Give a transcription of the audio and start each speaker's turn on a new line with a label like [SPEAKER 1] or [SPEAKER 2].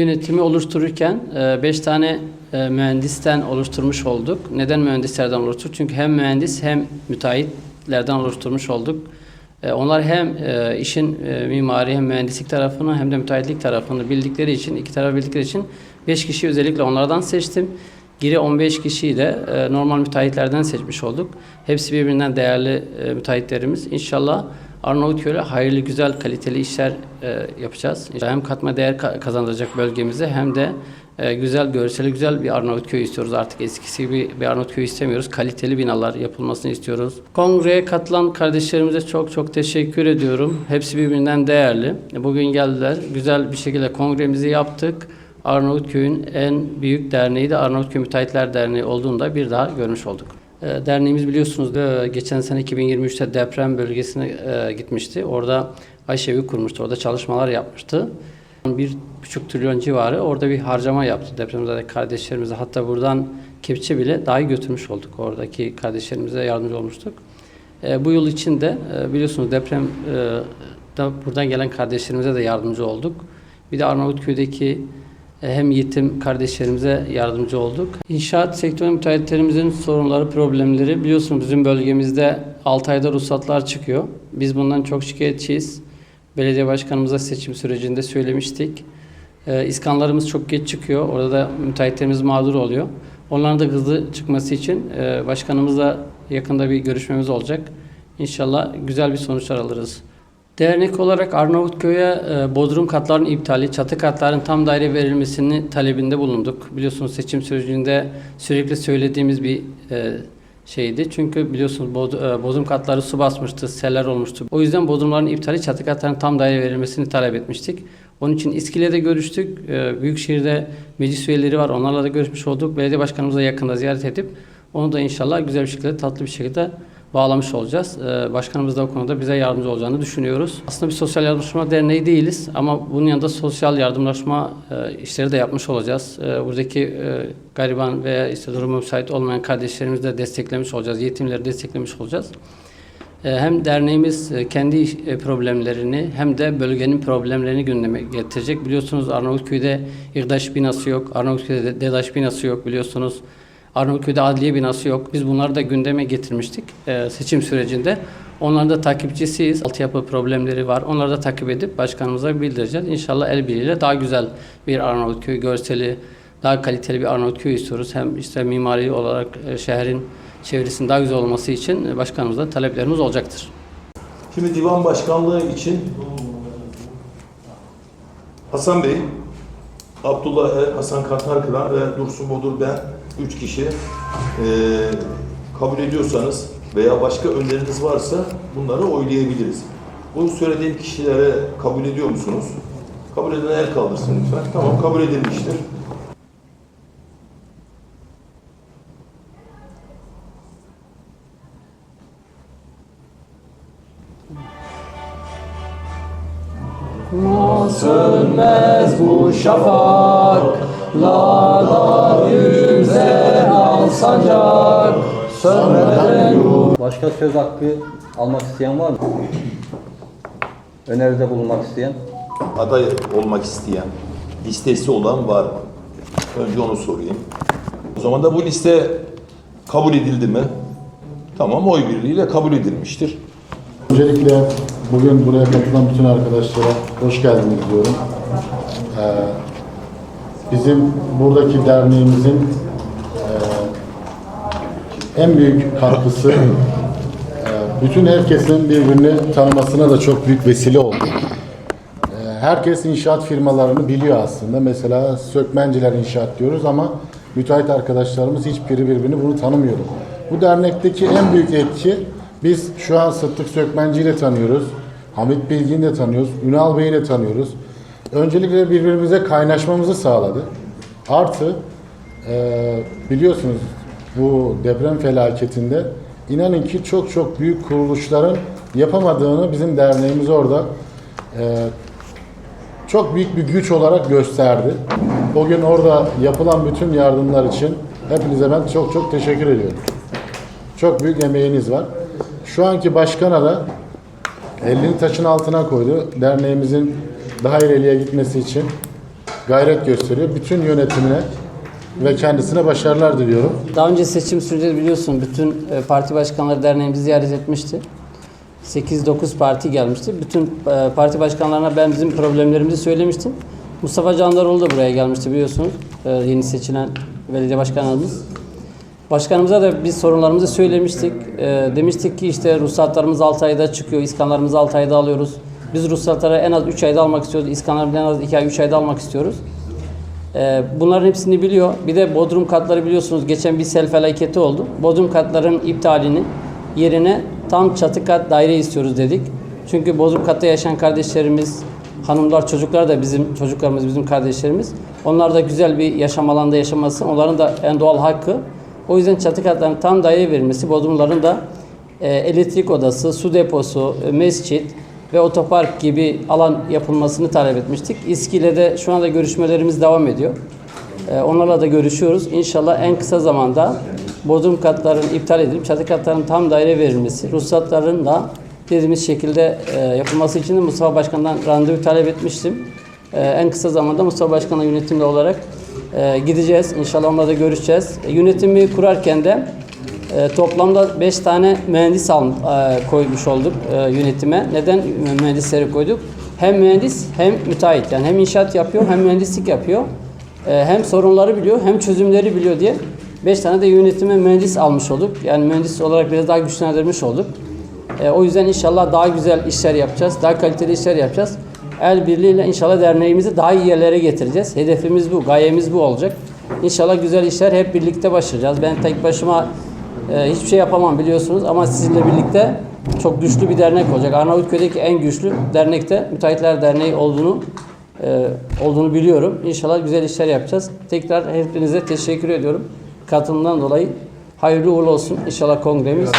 [SPEAKER 1] Yönetimi oluştururken 5 tane e, mühendisten oluşturmuş olduk. Neden mühendislerden oluşturduk? Çünkü hem mühendis hem müteahhitlerden oluşturmuş olduk. E, Onlar hem e, işin e, mimari hem mühendislik tarafını hem de müteahhitlik tarafını bildikleri için, iki tarafı bildikleri için 5 kişi özellikle onlardan seçtim. Geri 15 kişiyi de e, normal müteahhitlerden seçmiş olduk. Hepsi birbirinden değerli e, müteahhitlerimiz. İnşallah Arnavutköy'le hayırlı, güzel, kaliteli işler e, yapacağız. Hem katma değer ka- kazandıracak bölgemize hem de e, güzel, görseli güzel bir Arnavutköy istiyoruz. Artık eskisi gibi bir Arnavutköy istemiyoruz. Kaliteli binalar yapılmasını istiyoruz. Kongreye katılan kardeşlerimize çok çok teşekkür ediyorum. Hepsi birbirinden değerli. Bugün geldiler. Güzel bir şekilde kongremizi yaptık. Arnavutköy'ün en büyük derneği de Arnavutköy Müteahhitler Derneği olduğunda bir daha görmüş olduk. E, Derneğimiz biliyorsunuz geçen sene 2023'te deprem bölgesine e, gitmişti. Orada Ayşevi kurmuştu. Orada çalışmalar yapmıştı. Bir buçuk trilyon civarı orada bir harcama yaptı depremzede kardeşlerimize. Hatta buradan kepçe bile dahi götürmüş olduk. Oradaki kardeşlerimize yardımcı olmuştuk. E, bu yıl içinde biliyorsunuz deprem da buradan gelen kardeşlerimize de yardımcı olduk. Bir de Arnavutköy'deki hem yetim kardeşlerimize yardımcı olduk. İnşaat sektörü müteahhitlerimizin sorunları, problemleri biliyorsunuz bizim bölgemizde 6 ayda ruhsatlar çıkıyor. Biz bundan çok şikayetçiyiz. Belediye başkanımıza seçim sürecinde söylemiştik. E, iskanlarımız çok geç çıkıyor. Orada da müteahhitlerimiz mağdur oluyor. Onların da hızlı çıkması için e, başkanımızla yakında bir görüşmemiz olacak. İnşallah güzel bir sonuçlar alırız. Dernek olarak Arnavutköy'e e, bodrum katların iptali, çatı katların tam daire verilmesini talebinde bulunduk. Biliyorsunuz seçim sürecinde sürekli söylediğimiz bir e, şeydi. Çünkü biliyorsunuz e, bodrum katları su basmıştı, seller olmuştu. O yüzden bodrumların iptali, çatı katların tam daire verilmesini talep etmiştik. Onun için İSKİ'yle de görüştük. Büyükşehir'de meclis üyeleri var. Onlarla da görüşmüş olduk. Belediye başkanımıza yakında ziyaret edip onu da inşallah güzel bir şekilde, tatlı bir şekilde bağlamış olacağız. Ee, Başkanımız da bu konuda bize yardımcı olacağını düşünüyoruz. Aslında bir sosyal yardımlaşma derneği değiliz ama bunun yanında sosyal yardımlaşma e, işleri de yapmış olacağız. E, Buradaki e, gariban veya işte durumu müsait olmayan kardeşlerimizi de desteklemiş olacağız. Yetimleri desteklemiş olacağız. E, Hem derneğimiz e, kendi problemlerini hem de bölgenin problemlerini gündeme getirecek. Biliyorsunuz Arnavutköy'de İğdaş binası yok, Arnavutköy'de DEDAŞ binası yok biliyorsunuz. Arnavutköy'de adliye binası yok. Biz bunları da gündeme getirmiştik e, seçim sürecinde. Onların da takipçisiyiz. Altyapı problemleri var. Onları da takip edip başkanımıza bildireceğiz. İnşallah el birliğiyle daha güzel bir Arnavutköy görseli, daha kaliteli bir Arnavutköy istiyoruz. Hem işte mimari olarak e, şehrin çevresinin daha güzel olması için e, başkanımızla taleplerimiz olacaktır.
[SPEAKER 2] Şimdi divan başkanlığı için Hasan Bey, Abdullah Er, Hasan Kartarkıran ve Dursun Bodur ben üç kişi eee, kabul ediyorsanız veya başka öneriniz varsa bunları oylayabiliriz. Bu söylediğim kişilere kabul ediyor musunuz? Kabul eden el kaldırsın lütfen. Tamam kabul edilmiştir.
[SPEAKER 1] Sönmez bu şafaklarda al sancak Sönmeden
[SPEAKER 3] Başka söz hakkı almak isteyen var mı? Öneride bulunmak isteyen?
[SPEAKER 2] Aday olmak isteyen, listesi olan var mı? Önce onu sorayım. O zaman da bu liste kabul edildi mi? Tamam, oy birliğiyle kabul edilmiştir.
[SPEAKER 4] Öncelikle bugün buraya katılan bütün arkadaşlara hoş geldiniz diyorum. Ee, bizim buradaki derneğimizin en büyük katkısı e, bütün herkesin birbirini tanımasına da çok büyük vesile oldu. Ee, herkes inşaat firmalarını biliyor aslında. Mesela Sökmenciler İnşaat diyoruz ama müteahhit arkadaşlarımız hiçbiri birbirini bunu tanımıyordu. Bu dernekteki en büyük etki biz şu an Sıddık Sökmenci ile tanıyoruz. Hamit Bilgin'i de tanıyoruz. Ünal Bey'i de tanıyoruz. Öncelikle birbirimize kaynaşmamızı sağladı. Artı e, biliyorsunuz bu deprem felaketinde inanın ki çok çok büyük kuruluşların yapamadığını bizim derneğimiz orada e, çok büyük bir güç olarak gösterdi. O gün orada yapılan bütün yardımlar için hepinize ben çok çok teşekkür ediyorum. Çok büyük emeğiniz var. Şu anki başkana da elini taşın altına koydu. Derneğimizin daha ileriye gitmesi için gayret gösteriyor. Bütün yönetimine ve kendisine başarılar diliyorum.
[SPEAKER 1] Daha önce seçim sürecinde biliyorsun bütün e, parti başkanları derneğimizi ziyaret etmişti. 8-9 parti gelmişti. Bütün e, parti başkanlarına ben bizim problemlerimizi söylemiştim. Mustafa Candaroğlu da buraya gelmişti biliyorsunuz. E, Yeni seçilen belediye başkanımız. Başkanımıza da biz sorunlarımızı söylemiştik. Demiştik ki işte ruhsatlarımız 6 ayda çıkıyor, iskanlarımızı 6 ayda alıyoruz. Biz ruhsatları en az 3 ayda almak istiyoruz, iskanlarımızı en az 2 ay, 3 ayda almak istiyoruz. Ee, Bunların hepsini biliyor. Bir de bodrum katları biliyorsunuz geçen bir sel felaketi oldu. Bodrum katların iptalini yerine tam çatı kat daire istiyoruz dedik. Çünkü bodrum katta yaşayan kardeşlerimiz, hanımlar, çocuklar da bizim çocuklarımız, bizim kardeşlerimiz. Onlar da güzel bir yaşam alanında yaşaması, onların da en doğal hakkı. O yüzden çatı katlarının tam daire verilmesi, bodrumların da e, elektrik odası, su deposu, e, mescit ve otopark gibi alan yapılmasını talep etmiştik. İSKİ'yle şu anda görüşmelerimiz devam ediyor. E, onlarla da görüşüyoruz. İnşallah en kısa zamanda bodrum katların iptal edilip çatı katların tam daire verilmesi, ruhsatların da dediğimiz şekilde e, yapılması için de Mustafa Başkan'dan randevu talep etmiştim. E, en kısa zamanda Mustafa Başkan'la yönetimli olarak e, gideceğiz. İnşallah onunla da görüşeceğiz. E, yönetimi kurarken de e, toplamda 5 tane mühendis al, e, koymuş olduk e, yönetime. Neden mühendisleri koyduk? Hem mühendis hem müteahhit. Yani hem inşaat yapıyor hem mühendislik yapıyor. E, hem sorunları biliyor hem çözümleri biliyor diye 5 tane de yönetime mühendis almış olduk. Yani mühendis olarak biraz daha güçlendirmiş olduk. E, o yüzden inşallah daha güzel işler yapacağız. Daha kaliteli işler yapacağız. El birliğiyle inşallah derneğimizi daha iyi yerlere getireceğiz. Hedefimiz bu, gayemiz bu olacak. İnşallah güzel işler hep birlikte başaracağız. Ben tek başıma e, hiçbir şey yapamam biliyorsunuz ama sizinle birlikte çok güçlü bir dernek olacak. Arnavutköy'deki en güçlü dernekte Müteahhitler Derneği olduğunu e, olduğunu biliyorum. İnşallah güzel işler yapacağız. Tekrar hepinize teşekkür ediyorum. Katılımdan dolayı hayırlı uğurlu olsun. İnşallah kongremiz.